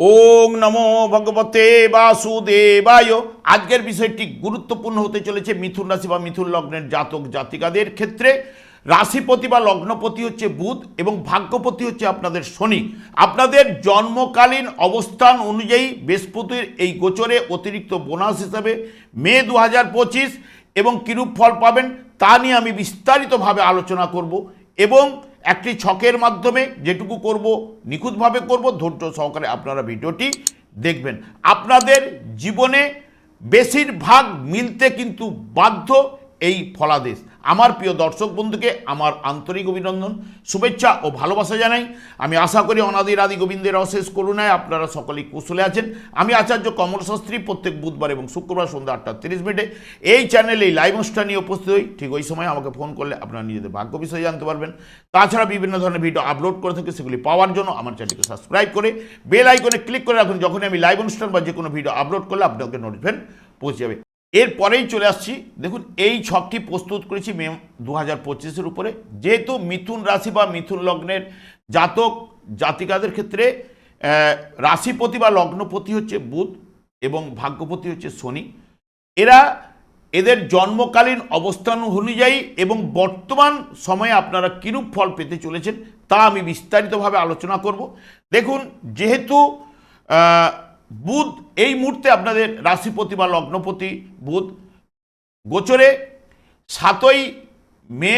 ওং নমো ভগবতে বাসুদেবায়। আজকের বিষয়টি গুরুত্বপূর্ণ হতে চলেছে মিথুন রাশি বা মিথুন লগ্নের জাতক জাতিকাদের ক্ষেত্রে। রাশিপতি বা লগ্নপতি হচ্ছে বুধ এবং ভাগ্যপতি হচ্ছে আপনাদের শনি। আপনাদের জন্মকালীন অবস্থান অনুযায়ী বৃহস্পতির এই গোচরে অতিরিক্ত বোনাস হিসাবে মে দু হাজার পঁচিশ এবং কিরূপ ফল পাবেন তা নিয়ে আমি বিস্তারিতভাবে আলোচনা করব এবং একটি ছকের মাধ্যমে যেটুকু করব, নিখুঁতভাবে করব, ধৈর্য সহকারে আপনারা ভিডিওটি দেখবেন। আপনাদের জীবনে বেশিরভাগ মিলতে কিন্তু বাধ্য এই ফলাদেশ। আমার প্রিয় দর্শক বন্ধুকে আমার আন্তরিক অভিনন্দন, শুভেচ্ছা ও ভালোবাসা জানাই। আমি আশা করি অনাদির আদি গোবিন্দের অশেষ করুণায় আপনারা সকলেই কুশলে আছেন। আমি আচার্য কমল শাস্ত্রী প্রত্যেক বুধবার এবং শুক্রবার সন্ধ্যা আটটা তিরিশ মিনিটে এই চ্যানেলে লাইভ অনুষ্ঠান নিয়ে উপস্থিত হই। ঠিক ওই সময় আমাকে ফোন করলে আপনারা নিজেদের ভাগ্য বিষয়ে জানতে পারবেন। তাছাড়া বিভিন্ন ধরনের ভিডিও আপলোড করে থাকি, সেগুলি পাওয়ার জন্য আমার চ্যানেলকে সাবস্ক্রাইব করে বেল আইকনে ক্লিক করে রাখুন। যখনই আমি লাইভ অনুষ্ঠান বা যে কোনো ভিডিও আপলোড করলে আপনাকে নোটিফিকেশন পৌঁছে যাবে। এরপরেই চলে আসছি। দেখুন, এই ছকটি প্রস্তুত করেছি মে দু হাজার পঁচিশের উপরে। যেহেতু মিথুন রাশি বা মিথুন লগ্নের জাতক জাতিকাদের ক্ষেত্রে রাশিপতি বা লগ্নপতি হচ্ছে বুধ এবং ভাগ্যপতি হচ্ছে শনি। এরা এদের জন্মকালীন অবস্থান অনুযায়ী এবং বর্তমান সময়ে আপনারা কিরূপ ফল পেতে চলেছেন তা আমি বিস্তারিতভাবে আলোচনা করব। দেখুন, যেহেতু বুধ, এই মুহূর্তে আপনাদের রাশিপতি বা লগ্নপতি বুধ। গোচরে সাতই মে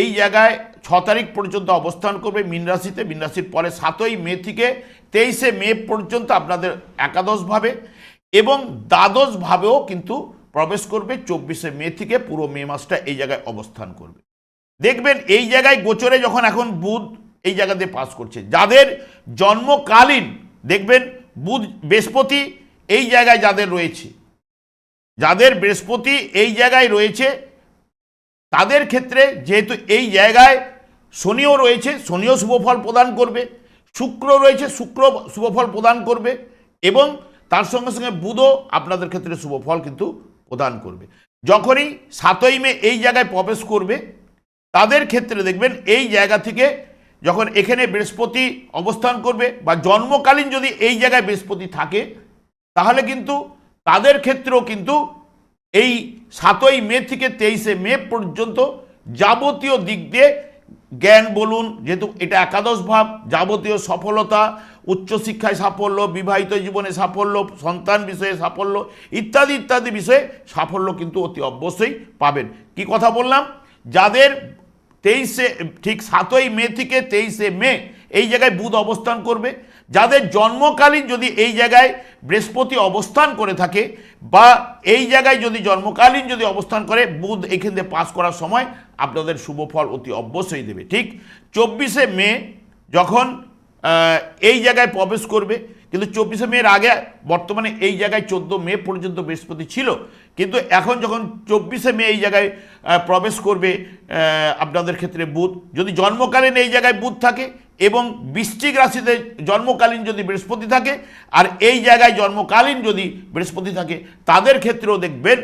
এই জায়গায় ছ তারিখ পর্যন্ত অবস্থান করবে মীন রাশিতে। মীন রাশির পরে সাতই মে থেকে তেইশে মে পর্যন্ত আপনাদের একাদশভাবে এবং দ্বাদশভাবেও কিন্তু প্রবেশ করবে। চব্বিশে মে থেকে পুরো মে মাসটা এই জায়গায় অবস্থান করবে। দেখবেন এই জায়গায় গোচরে যখন এখন বুধ এই জায়গাতে পাস করছে। যাদের জন্মকালীন, দেখবেন বুধ, বৃহস্পতি এই জায়গায় যাদের রয়েছে। যাদের বৃহস্পতি এই জায়গায় রয়েছে, তাদের ক্ষেত্রে যেহেতু এই জায়গায় শনিও রয়েছে, শনিও শুভফল প্রদান করবে শুক্র রয়েছে, শুক্র শুভফল প্রদান করবে এবং তার সঙ্গে সঙ্গে বুধও আপনাদের ক্ষেত্রে শুভফল কিন্তু প্রদান করবে। যখনই সাতই মে এই জায়গায় প্রবেশ করবে, তাদের ক্ষেত্রে দেখবেন এই জায়গা থেকে যখন এখানে বৃহস্পতি অবস্থান করবে বা জন্মকালীন যদি এই জায়গায় বৃহস্পতি থাকে, তাহলে কিন্তু তাদের ক্ষেত্রেও কিন্তু এই সাতই মে থেকে তেইশে মে পর্যন্ত যাবতীয় দিক দিয়ে জ্ঞান বলুন, যেহেতু এটা একাদশ ভাব, যাবতীয় সফলতা, উচ্চশিক্ষায় সাফল্য, বিবাহিত জীবনে সাফল্য, সন্তান বিষয়ে সাফল্য, ইত্যাদি ইত্যাদি বিষয়ে সাফল্য কিন্তু অতি অবশ্যই পাবেন। কি কথা বললাম? যাদের তেইশে, ঠিক সাতই মে থেকে তেইশে মে এই জায়গায় বুধ অবস্থান করবে। যাদের জন্মকালীন যদি এই জায়গায় বৃহস্পতি অবস্থান করে থাকে বা এই জায়গায় যদি জন্মকালীন যদি অবস্থান করে, বুধ এখান থেকে পাস করার সময় আপনাদের শুভ ফল অতি অবশ্যই দেবে। ঠিক চব্বিশে মে যখন এই জায়গায় প্রবেশ করবে। কিন্তু চব্বিশে মের আগে বর্তমানে এই জায়গায় চোদ্দ মে পর্যন্ত বৃহস্পতি ছিল। কিন্তু এখন যখন চব্বিশে মে এই জায়গায় প্রবেশ করবে আপনাদের ক্ষেত্রে বুধ। যদি জন্মকালীন এই জায়গায় বুধ থাকে এবং বৃশ্চিক রাশিতে জন্মকালীন যদি বৃহস্পতি থাকে, আর এই জায়গায় জন্মকালীন যদি বৃহস্পতি থাকে, তাদের ক্ষেত্রেও দেখবেন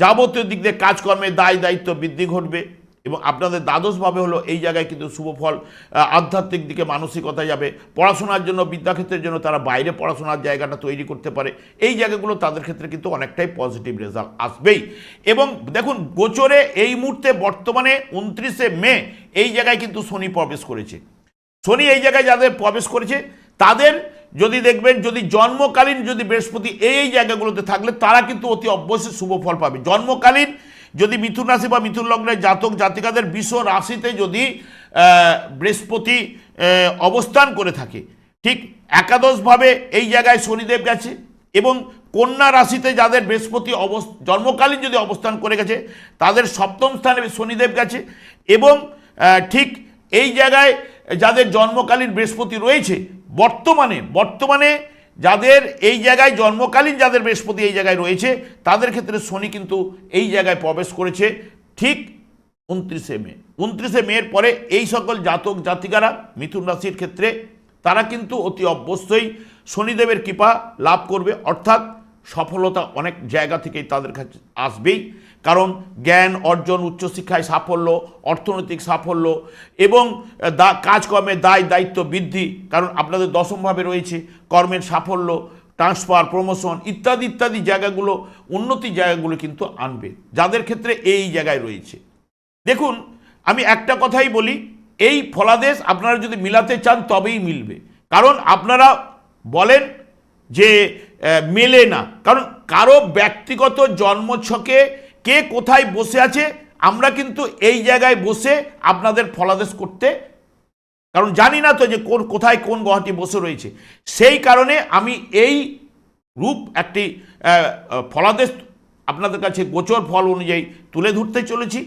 যাবতীয় দিক দিয়ে কাজকর্মে দায় দায়িত্ব বৃদ্ধি ঘটবে। এবং আপনাদের দ্বাদশভাবে হলো এই জায়গায় কিন্তু শুভফল আহ, আধ্যাত্মিক দিকে মানসিকতা যাবে। পড়াশোনার জন্য বিদ্যাক্ষেত্রের জন্য তারা বাইরে পড়াশোনার জায়গাটা তৈরি করতে পারে। এই জায়গাগুলো তাদের ক্ষেত্রে কিন্তু অনেকটাই পজিটিভ রেজাল্ট আসবেই। এবং দেখুন গোচরে এই মুহূর্তে বর্তমানে উনত্রিশে মে এই জায়গায় কিন্তু শনি প্রবেশ করেছে। শনি এই জায়গায় যাদের প্রবেশ করেছে তাদের যদি দেখবেন যদি জন্মকালীন যদি বৃহস্পতি এই জায়গাগুলোতে থাকলে তারা কিন্তু অতি অবশ্যই শুভ ফল পাবে। জন্মকালীন যদি মিথুন রাশি বা মিথুন লগ্নের জাতক জাতিকাদের বিশ্ব রাশিতে যদি বৃহস্পতি অবস্থান করে থাকে, ঠিক একাদশভাবে এই জায়গায় শনিদেব গেছে এবং কন্যা রাশিতে যাদের বৃহস্পতি অবস, জন্মকালীন যদি অবস্থান করে গেছে, তাদের সপ্তম স্থানে শনিদেব গেছে এবং ঠিক এই জায়গায় যাদের জন্মকালীন বৃহস্পতি রয়েছে, বর্তমানে বর্তমানে যাদের এই জায়গায় জন্মকালীন যাদের বৃহস্পতি এই জায়গায় রয়েছে, তাদের ক্ষেত্রে শনি কিন্তু এই জায়গায় প্রবেশ করেছে ঠিক উনত্রিশে মে। উনত্রিশে মেয়ের পরে এই সকল জাতক জাতিকারা মিথুন রাশির ক্ষেত্রে, তারা কিন্তু অতি অবশ্যই শনিদেবের কৃপা লাভ করবে। অর্থাৎ সফলতা অনেক জায়গা থেকেই তাদের কাছে আসবেই। কারণ জ্ঞান অর্জন, উচ্চশিক্ষায় সাফল্য, অর্থনৈতিক সাফল্য এবং দা কাজকর্মের দায়, দায়িত্ব বৃদ্ধি, কারণ আপনাদের দশমভাবে রয়েছে, কর্মের সাফল্য, ট্রান্সফার, প্রমোশন ইত্যাদি ইত্যাদি জায়গাগুলো, উন্নতি জায়গাগুলো কিন্তু আনবে, যাদের ক্ষেত্রে এই জায়গায় রয়েছে। দেখুন, আমি একটা কথাই বলি, এই ফলাদেশ আপনারা যদি মিলাতে চান তবেই মিলবে, কারণ আপনারা বলেন যে মেলে না, কারণ কারও ব্যক্তিগত জন্মছকে কে কোথায় বসে আছে, আমরা কিন্তু এই জায়গায় বসে আপনাদের ফলাদেশ করতে, কারণ জানি না তো যে কোন, কোথায় কোন গ্রহটি বসে রয়েছে। সেই কারণে আমি এই রূপ একটি ফলাদেশ আপনাদের কাছে গোচর ফল অনুযায়ী তুলে ধরতে চলেছি।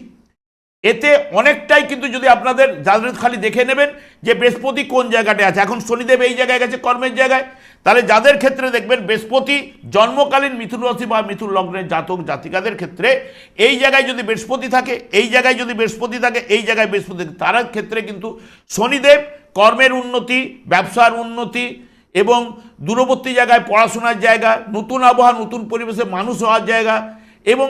এতে অনেকটাই কিন্তু যদি আপনাদের যাদের খালি দেখে নেবেন যে বৃহস্পতি কোন জায়গাটা আছে। এখন শনিদেব এই জায়গায় গেছে, কর্মের জায়গায়। তাহলে যাদের ক্ষেত্রে দেখবেন বৃহস্পতি জন্মকালীন মিথুন রাশি বা মিথুন লগ্নের জাতক, জাতিকাদের ক্ষেত্রে এই জায়গায় যদি বৃহস্পতি থাকে, এই জায়গায় যদি বৃহস্পতি থাকে, এই জায়গায় বৃহস্পতি তার ক্ষেত্রে কিন্তু শনিদেব কর্মের উন্নতি, ব্যবসার উন্নতি এবং দূরবর্তী জায়গায় পড়াশোনার জায়গা, নতুন আবহাওয়া, নতুন পরিবেশে মানুষ হওয়ার জায়গা এবং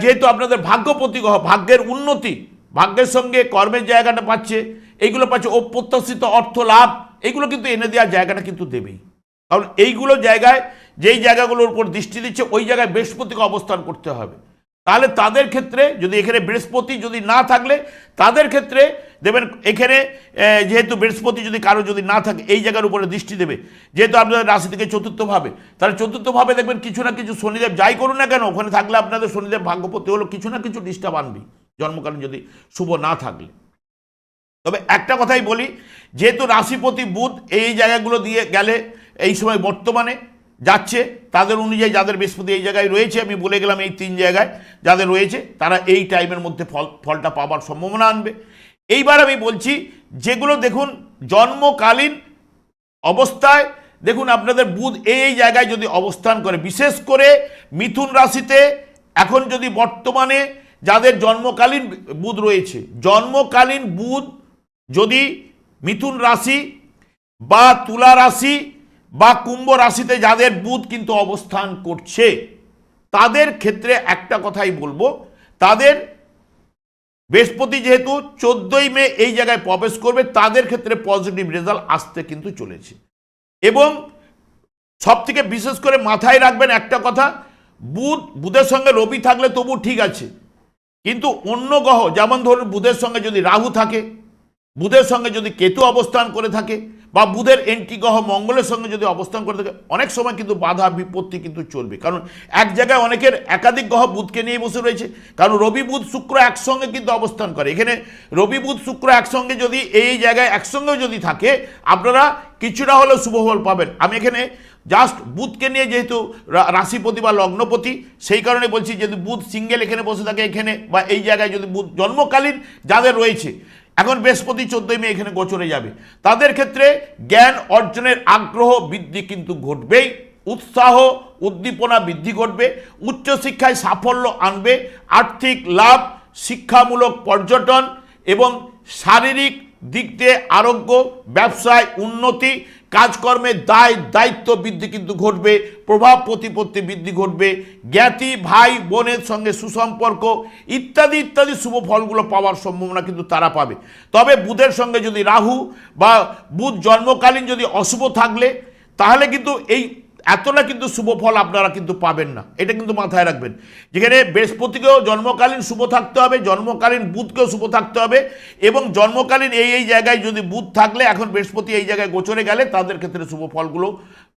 যেহেতু আপনাদের ভাগ্যপতি গ্রহ ভাগ্যের উন্নতি, ভাগ্যের সঙ্গে কর্মের জায়গাটা পাচ্ছে, এইগুলো পাচ্ছে অপ্রত্যাশিত অর্থ লাভ এগুলো কিন্তু এনে দেওয়ার জায়গাটা কিন্তু দেবেই। কারণ এইগুলো জায়গায়, যেই জায়গাগুলোর উপর দৃষ্টি দিচ্ছে, ওই জায়গায় বৃহস্পতিকে অবস্থান করতে হবে। তাহলে তাদের ক্ষেত্রে যদি এখানে বৃহস্পতি যদি না থাকলে, তাদের ক্ষেত্রে দেবেন এখানে যেহেতু বৃহস্পতি যদি কারও যদি না থাকে, এই জায়গার উপরে দৃষ্টি দেবে। যেহেতু আপনাদের রাশি থেকে চতুর্থভাবে, তাহলে চতুর্থভাবে দেখবেন কিছু না কিছু শনিদেব যাই করুন না কেন, ওখানে থাকলে আপনাদের শনিদেব ভাগ্যপতি হলো কিছু না কিছু ডিস্টার্ব আনবি জন্মকালীন যদি শুভ না থাকলে। তবে একটা কথাই বলি, যেহেতু রাশিপতি বুধ এই জায়গাগুলো দিয়ে গেলে এই সময় বর্তমানে যাচ্ছে, তাদের অনুযায়ী যাদের বৃহস্পতি এই জায়গায় রয়েছে, আমি বলে গেলাম এই তিন জায়গায় যাদের রয়েছে, তারা এই টাইমের মধ্যে ফল, ফলটা পাবার সম্ভাবনা আনবে। এইবার আমি বলছি, যেগুলো দেখুন জন্মকালীন অবস্থায়, দেখুন আপনাদের বুধ এই জায়গায় যদি অবস্থান করে, বিশেষ করে মিথুন রাশিতে এখন যদি বর্তমানে যাদের জন্মকালীন বুধ রয়েছে, জন্মকালীন বুধ যদি মিথুন রাশি বা তুলা রাশি বা কুম্ভ রাশিতে যাদের বুধ কিন্তু অবস্থান করছে, তাদের ক্ষেত্রে একটা কথাই বলব, তাদের বৃহস্পতি যেহেতু চোদ্দই মে এই জায়গায় প্রবেশ করবে, তাদের ক্ষেত্রে পজিটিভ রেজাল্ট আসতে কিন্তু চলেছে। এবং সব থেকে বিশেষ করে মাথায় রাখবেন একটা কথা, বুধ, বুধের সঙ্গে রবি থাকলে তবু ঠিক আছে, কিন্তু অন্য গ্রহ, যেমন ধরুন বুধের সঙ্গে যদি রাহু থাকে, বুধের সঙ্গে যদি কেতু অবস্থান করে থাকে বা বুধের এন্টি গ্রহ মঙ্গলের সঙ্গে যদি অবস্থান করে থাকে, অনেক সময় কিন্তু বাধা, বিপত্তি কিন্তু চলবে। কারণ এক জায়গায় অনেকের একাধিক গ্রহ বুধকে নিয়ে বসে রয়েছে। কারণ রবি, বুধ, শুক্র একসঙ্গে কিন্তু অবস্থান করে। এখানে রবি, বুধ, শুক্র একসঙ্গে যদি এই জায়গায় একসঙ্গে যদি থাকে, আপনারা কিছুটা হলেও শুভফল পাবেন। আমি এখানে জাস্ট বুধকে নিয়ে যেহেতু রাশিপতি বা লগ্নপতি, সেই কারণে বলছি, যদি বুধ সিঙ্গেল এখানে বসে থাকে, এখানে বা এই জায়গায় যদি বুধ জন্মকালীন যাদের রয়েছে এখন বৃহস্পতি চোদ্দই মে এখানে গোচরে যাবে। তাদের ক্ষেত্রে জ্ঞান অর্জনের আগ্রহ বৃদ্ধি কিন্তু ঘটবেই, উৎসাহ, উদ্দীপনা বৃদ্ধি ঘটবে, উচ্চশিক্ষায় সাফল্য আনবে, আর্থিক লাভ, শিক্ষামূলক পর্যটন এবং শারীরিক দিক দিয়ে আরোগ্য, ব্যবসায় উন্নতি কাজকর্মের দায়, দায়িত্ব বৃদ্ধি কিন্তু ঘটবে, প্রভাব প্রতিপত্তি বৃদ্ধি ঘটবে, জ্ঞাতি ভাই বোনের সঙ্গে সুসম্পর্ক ইত্যাদি ইত্যাদি শুভ ফলগুলো পাওয়ার সম্ভাবনা কিন্তু তারা পাবে। তবে বুধের সঙ্গে যদি রাহু বা বুধ জন্মকালীন যদি অশুভ থাকলে, তাহলে কিন্তু এই এতটা কিন্তু শুভ ফল আপনারা কিন্তু পাবেন না। এটা কিন্তু মাথায় রাখবেন। যেখানে বৃহস্পতিকেও জন্মকালীন শুভ থাকতে হবে, জন্মকালীন বুধকেও শুভ থাকতে হবে এবং জন্মকালীন এই এই জায়গায় যদি বুধ থাকলে এখন বৃহস্পতি এই জায়গায় গোচরে গেলে তাদের ক্ষেত্রে শুভ ফলগুলো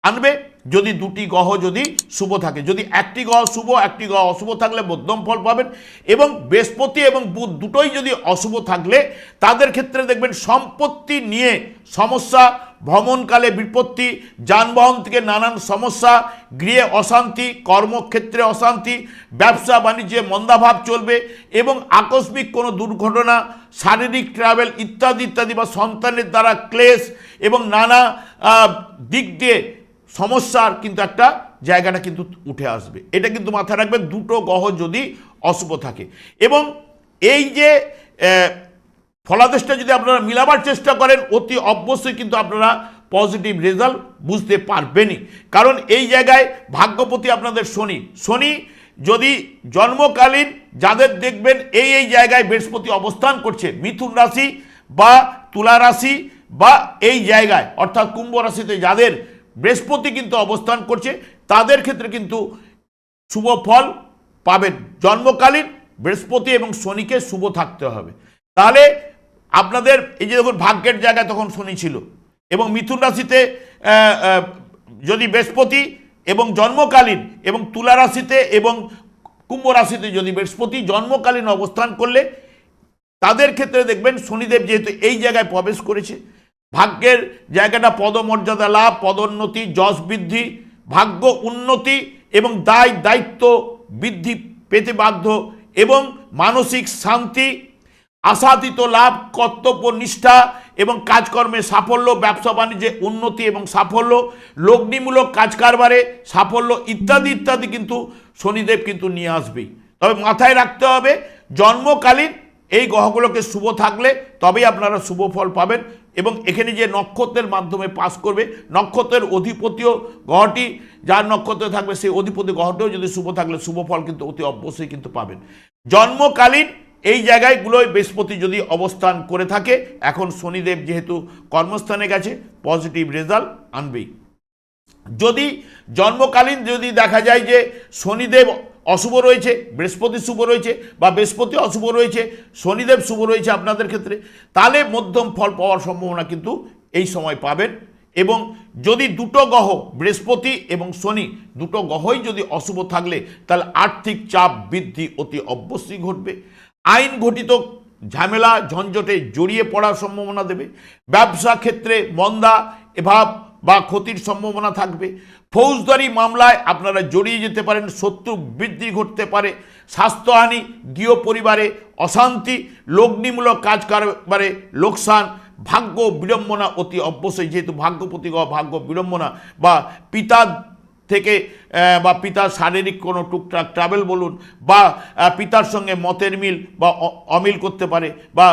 আনবে, যদি দুটি গ্রহ যদি শুভ থাকে। যদি একটি গ্রহ শুভ, একটি গ্রহ অশুভ থাকলে মধ্যম ফল পাবেন এবং বৃহস্পতি এবং বুধ দুটোই যদি অশুভ থাকলে, তাদের ক্ষেত্রে দেখবেন সম্পত্তি নিয়ে সমস্যা, ভ্রমণকালে বিপত্তি, যানবাহন থেকে নানান সমস্যা, গৃহে অশান্তি, কর্মক্ষেত্রে অশান্তি, ব্যবসা, বাণিজ্যে মন্দাভাব চলবে এবং আকস্মিক কোনো দুর্ঘটনা, শারীরিক ট্রাভেল ইত্যাদি ইত্যাদি বা সন্তানের দ্বারা ক্লেশ এবং নানা দিক দিয়ে সমস্যার কিন্তু একটা জায়গাটা কিন্তু উঠে আসবে। এটা কিন্তু মাথায় রাখবেন, দুটো গ্রহ যদি অশুভ থাকে। এবং এই যে ফলাদেশটা যদি আপনারা মিলাবার চেষ্টা করেন, অতি অবশ্যই কিন্তু আপনারা পজিটিভ রেজাল্ট বুঝতে পারবেনই। কারণ এই জায়গায় ভাগ্যপতি আপনাদের শনি। শনি যদি জন্মকালীন, যাদের দেখবেন এই এই জায়গায় বৃহস্পতি অবস্থান করছে, মিথুন রাশি বা তুলা রাশি বা এই জায়গায়, অর্থাৎ কুম্ভ রাশিতে যাদের বৃহস্পতি কিন্তু অবস্থান করছে, তাদের ক্ষেত্রে কিন্তু শুভ ফল পাবেন। জন্মকালীন বৃহস্পতি এবং শনিকে শুভ থাকতে হবে। তাহলে আপনাদের এই যে দেখুন, ভাগ্যের জায়গায় তখন শনি ছিল এবং মিথুন রাশিতে যদি বৃহস্পতি এবং জন্মকালীন এবং তুলা রাশিতে এবং কুম্ভ রাশিতে যদি বৃহস্পতি জন্মকালীন অবস্থান করলে, তাদের ক্ষেত্রে দেখবেন শনিদেব যেহেতু এই জায়গায় প্রবেশ করেছে ভাগ্যের জায়গাটা পদমর্যাদা লাভ, পদোন্নতি, যশ বৃদ্ধি, ভাগ্য উন্নতি এবং দায়, দায়িত্ব বৃদ্ধি পেতে বাধ্য এবং মানসিক শান্তি, আশাতীত লাভ, কর্তব্য নিষ্ঠা এবং কাজকর্মে সাফল্য, ব্যবসা বাণিজ্যে উন্নতি এবং সাফল্য, লগ্নিমূলক কাজ কারবারে সাফল্য ইত্যাদি ইত্যাদি কিন্তু শনিদেব কিন্তু নিয়ে আসবেই তবে মাথায় রাখতে হবে, জন্মকালীন এই গ্রহগুলোকে শুভ থাকলে তবেই আপনারা শুভ ফল পাবেন। এবং এখানে যে নক্ষত্রের মাধ্যমে পাস করবে, নক্ষত্রের অধিপতিও গ্রহটি, যার নক্ষত্রে থাকবে সেই অধিপতি গ্রহটিও যদি শুভ থাকলে শুভ ফল কিন্তু অতি অবশ্যই কিন্তু পাবেন। জন্মকালীন এই জায়গাগুলোয় বৃহস্পতি যদি অবস্থান করে থাকে, এখন শনিদেব যেহেতু কর্মস্থানে গেছে পজিটিভ রেজাল্ট আনবেই। যদি জন্মকালীন যদি দেখা যায় যে শনিদেব অশুভ রয়েছে, বৃহস্পতি শুভ রয়েছে বা বৃহস্পতি অশুভ রয়েছে, শনিদেব শুভ রয়েছে আপনাদের ক্ষেত্রে, তাহলে মধ্যম ফল পাওয়ার সম্ভাবনা কিন্তু এই সময় পাবেন এবং যদি দুটো গ্রহ, বৃহস্পতি এবং শনি, দুটো গ্রহই যদি অশুভ থাকলে, তাহলে আর্থিক চাপ বৃদ্ধি অতি অবশ্যই ঘটবে। আইন ঘটিত ঝামেলা, ঝঞ্ঝটে জড়িয়ে পড়ার সম্ভাবনা দেবে। ব্যবসা ক্ষেত্রে মন্দা, এভাব বা ক্ষতির সম্ভাবনা থাকবে। ফৌজদারি মামলায় আপনারা জড়িয়ে যেতে পারেন, শত্রু বৃদ্ধি ঘটতে পারে, স্বাস্থ্যহানি, গৃহ পরিবারে অশান্তি, লগ্নিমূলক কাজ কারবারে লোকসান, ভাগ্য বিড়ম্বনা অতি অবশ্যই, যেহেতু ভাগ্যপতি ভাগ্য বিড়ম্বনা বা পিতার থেকে বা পিতার শারীরিক কোনো টুকটাক ট্রাভেল বলুন, বা পিতার সঙ্গে মতের মিল বা অমিল করতে পারে, বা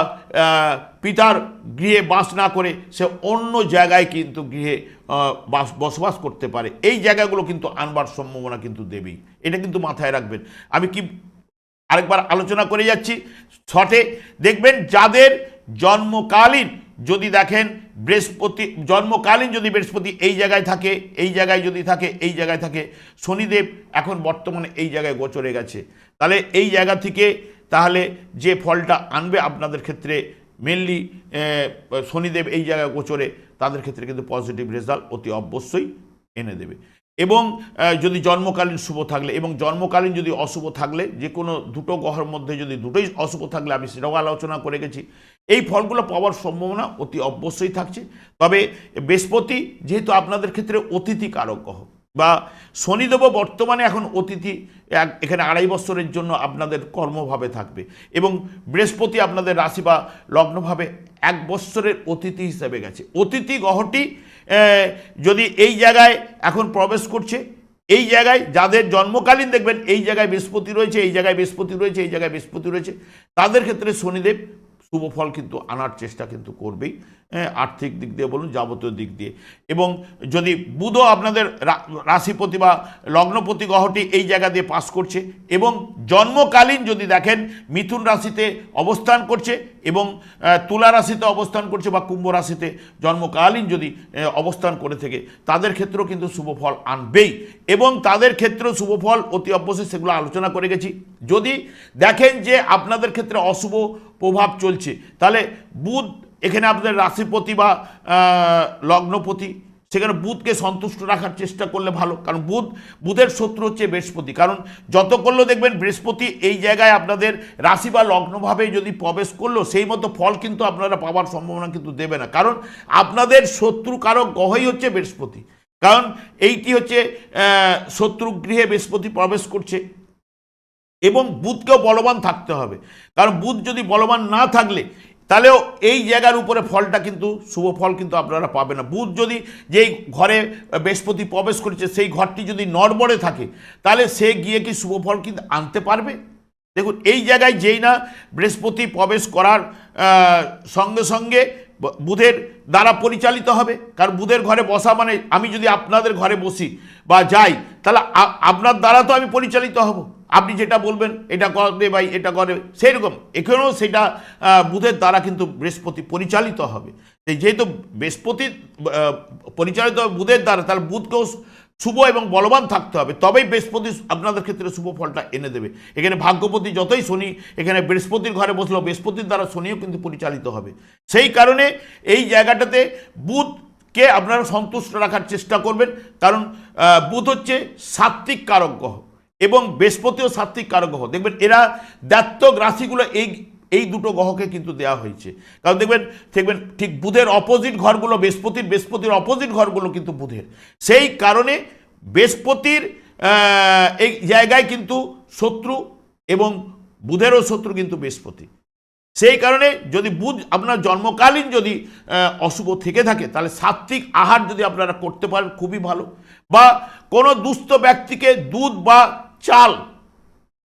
পিতার গৃহে বাস না করে সে অন্য জায়গায় কিন্তু গৃহে বাস, বসবাস করতে পারে। এই জায়গাগুলো কিন্তু আনবার সম্ভাবনা কিন্তু দেবেই। এটা কিন্তু মাথায় রাখবেন। আমি কি আরেকবার আলোচনা করে যাচ্ছি? ছটে দেখবেন যাদের জন্মকালীন যদি দেখেন বৃহস্পতি, জন্মকালীন যদি বৃহস্পতি এই জায়গায় থাকে, এই জায়গায় যদি থাকে, এই জায়গায় থাকে, শনিদেব এখন বর্তমানে এই জায়গায় গোচরে গেছে। তাহলে এই জায়গা থেকে তাহলে যে ফলটা আনবে আপনাদের ক্ষেত্রে মেনলি শনিদেব এই জায়গায় গোচরে, তাদের ক্ষেত্রে কিন্তু পজিটিভ রেজাল্ট অতি অবশ্যই এনে দেবে। এবং যদি জন্মকালীন শুভ থাকলে, এবং জন্মকালীন যদি অশুভ থাকলে, যে কোনো দুটো গ্রহের মধ্যে যদি দুটোই অশুভ থাকলে, আমি সেটাও আলোচনা করে গেছি। এই ফলগুলো পাওয়ার সম্ভাবনা অতি অবশ্যই থাকছে। তবে বৃহস্পতি যেহেতু আপনাদের ক্ষেত্রে অতিথি কারক গ্রহ, বা শনিদেব বর্তমানে এখন অতিথি, এক- এখানে আড়াই বছরের জন্য আপনাদের কর্মভাবে থাকবে। এবং বৃহস্পতি আপনাদের রাশি বা লগ্নভাবে এক বৎসরের অতিথি হিসেবে গেছে। অতিথি গ্রহটি যদি এই জায়গায় এখন প্রবেশ করছে, এই জায়গায় যাদের জন্মকালীন দেখবেন, এই জায়গায় বৃহস্পতি রয়েছে, এই জায়গায় বৃহস্পতি রয়েছে, এই জায়গায় বৃহস্পতি রয়েছে, তাদের ক্ষেত্রে শনিদেব শুভ ফল কিন্তু আনার চেষ্টা কিন্তু করবেই। আর্থিক দিক দিয়ে বলুন, যাবতীয় দিক দিয়ে। এবং যদি বুধও আপনাদের রাশিপতি বা লগ্নপতি গ্রহটি এই জায়গা দিয়ে পাস করছে এবং জন্মকালীন যদি দেখেন, মিথুন রাশিতে অবস্থান করছে এবং তুলা রাশিতে অবস্থান করছে বা কুম্ভ রাশিতে জন্মকালীন যদি অবস্থান করে থেকে, তাদের ক্ষেত্রেও কিন্তু শুভ ফল আনবেই। এবং তাদের ক্ষেত্রেও শুভ ফল অতি অবশ্যই সেগুলো আলোচনা করে গেছি। যদি দেখেন যে আপনাদের ক্ষেত্রে অশুভ প্রভাব চলছে, তাহলে বুধ এখানে আপনাদের রাশিপতি বা লগ্নপতি, সেখানে বুধকে সন্তুষ্ট রাখার চেষ্টা করলে ভালো। কারণ বুধ, বুধের শত্রু হচ্ছে বৃহস্পতি। কারণ যত করল দেখবেন বৃহস্পতি এই জায়গায় আপনাদের রাশি বা লগ্নভাবে যদি প্রবেশ করল, সেই মতো ফল কিন্তু আপনারা পাওয়ার সম্ভাবনা কিন্তু দেবে না। কারণ আপনাদের শত্রু কারক গ্রহই হচ্ছে বৃহস্পতি। কারণ এইটি হচ্ছে শত্রু গৃহে বৃহস্পতি প্রবেশ করছে। এবং বুধকেও বলবান থাকতে হবে। কারণ বুধ যদি বলবান না থাকলে তাহলেও এই জায়গার উপরে ফলটা কিন্তু, শুভ ফল কিন্তু আপনারা পাবেন না। বুধ যদি যেই ঘরে বৃহস্পতি প্রবেশ করেছে, সেই ঘরটি যদি নড়বড়ে থাকে, তাহলে সে গিয়ে কি শুভ ফল কিন্তু আনতে পারবে? দেখুন, এই জায়গায় যেই না বৃহস্পতি প্রবেশ করার সঙ্গে সঙ্গে বুধের দ্বারা পরিচালিত হবে। কারণ বুধের ঘরে বসা মানে আমি যদি আপনাদের ঘরে বসি বা যাই, তাহলে আপনার দ্বারা তো আমি পরিচালিত হব। আপনি যেটা বলবেন, এটা করে ভাই, এটা করে। সেই রকম এখানেও সেটা বুধের দ্বারা কিন্তু বৃহস্পতি পরিচালিত হবে। যেহেতু বৃহস্পতি পরিচালিত বুধের দ্বারা, তাহলে বুধকেও শুভ এবং বলবান থাকতে হবে। তবেই বৃহস্পতি আপনাদের ক্ষেত্রে শুভ ফলটা এনে দেবে। এখানে ভাগ্যপতি যতই শনি, এখানে বৃহস্পতির ঘরে বসল বৃহস্পতির দ্বারা শনিও কিন্তু পরিচালিত হবে। সেই কারণে এই জায়গাটাতে বুধকে আপনারা সন্তুষ্ট রাখার চেষ্টা করবেন। কারণ বুধ হচ্ছে সাত্ত্বিক কারক গ্রহ। এবং বৃহস্পতিও সাত্ত্বিক কারক গ্রহ। দেখবেন এরা দ্বাত্তক রাশিগুলো এই এই দুটো গ্রহকে কিন্তু দেওয়া হয়েছে। কারণ দেখবেন দেখবেন ঠিক বুধের অপোজিট ঘরগুলো বৃহস্পতির বৃহস্পতির অপোজিট ঘরগুলো কিন্তু বুধের। সেই কারণে বৃহস্পতির এই জায়গায় কিন্তু শত্রু এবং বুধেরও শত্রু কিন্তু বৃহস্পতি। সেই কারণে যদি বুধ আপনার জন্মকালীন যদি অশুভ থেকে থাকে, তাহলে সাত্ত্বিক আহার যদি আপনারা করতে পারেন, খুবই ভালো। বা কোনো দুস্থ ব্যক্তিকে দুধ বা চাল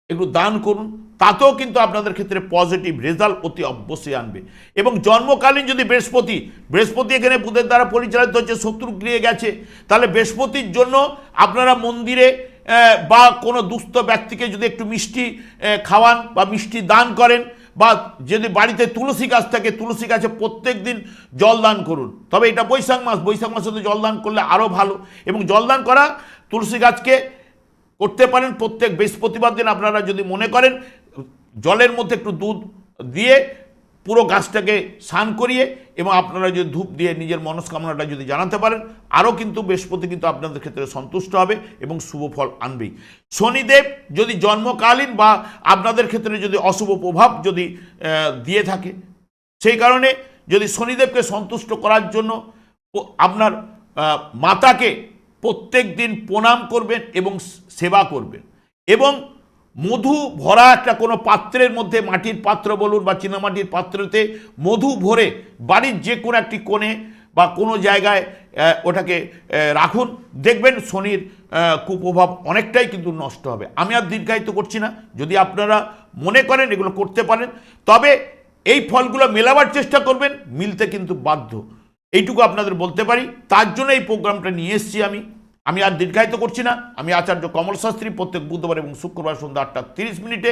একটু দান করুন, তাতেও কিন্তু আপনাদের ক্ষেত্রে পজিটিভ রেজাল্ট অতি অবশ্যই আনবে। এবং জন্মকালীন যদি বৃহস্পতি বৃহস্পতি এখানে বুধের দ্বারা পরিচালিত হচ্ছে, শত্রু গৃহে গেছে, তাহলে বৃহস্পতির জন্য আপনারা মন্দিরে বা কোনো দুস্থ ব্যক্তিকে যদি একটু মিষ্টি খাওয়ান বা মিষ্টি দান করেন, বা যদি বাড়িতে তুলসী গাছ থাকে, তুলসী গাছে প্রত্যেক দিন জল দান করুন। তবে এটা বৈশাখ মাস, বৈশাখ মাসে তো জল দান করলে আরও ভালো। এবং জল দান করা তুলসী গাছকে করতে পারেন প্রত্যেক বৃহস্পতিবার দিন। আপনারা যদি মনে করেন, জলের মধ্যে একটু দুধ দিয়ে পুরো গাছটাকে স্নান করিয়ে এবং আপনারা যদি ধূপ দিয়ে নিজের মনস্কামনাটা যদি জানাতে পারেন, আরও কিন্তু বৃহস্পতি কিন্তু আপনাদের ক্ষেত্রে সন্তুষ্ট হবে এবং শুভ ফল আনবেই। শনিদেব যদি জন্মকালীন বা আপনাদের ক্ষেত্রে যদি অশুভ প্রভাব যদি দিয়ে থাকে, সেই কারণে যদি শনিদেবকে সন্তুষ্ট করার জন্য আপনার মাতাকে প্রত্যেক দিন প্রণাম করবেন এবং সেবা করবেন। এবং মধু ভরা একটা কোনো পাত্রের মধ্যে, মাটির পাত্র বলুন বা চীনামাটির পাত্রতে মধু ভরে বাড়ির যে কোনো একটি কোণে বা কোনো জায়গায় ওটাকে রাখুন। দেখবেন শনির কুপ্রভাব অনেকটাই কিন্তু নষ্ট হবে। আমি আর দীর্ঘায়িত করছি না। যদি আপনারা মনে করেন এগুলো করতে পারেন, তবে এই ফলগুলো মেলাবার চেষ্টা করবেন, মিলতে কিন্তু বাধ্য। এইটুকু আপনাদের বলতে পারি। তার জন্য এই প্রোগ্রামটা নিয়ে এসেছি আমি। আমি আর দীর্ঘায়িত করছি না। আমি আচার্য কমল শাস্ত্রী প্রত্যেক বুধবার এবং শুক্রবার সন্ধ্যা আটটা তিরিশ মিনিটে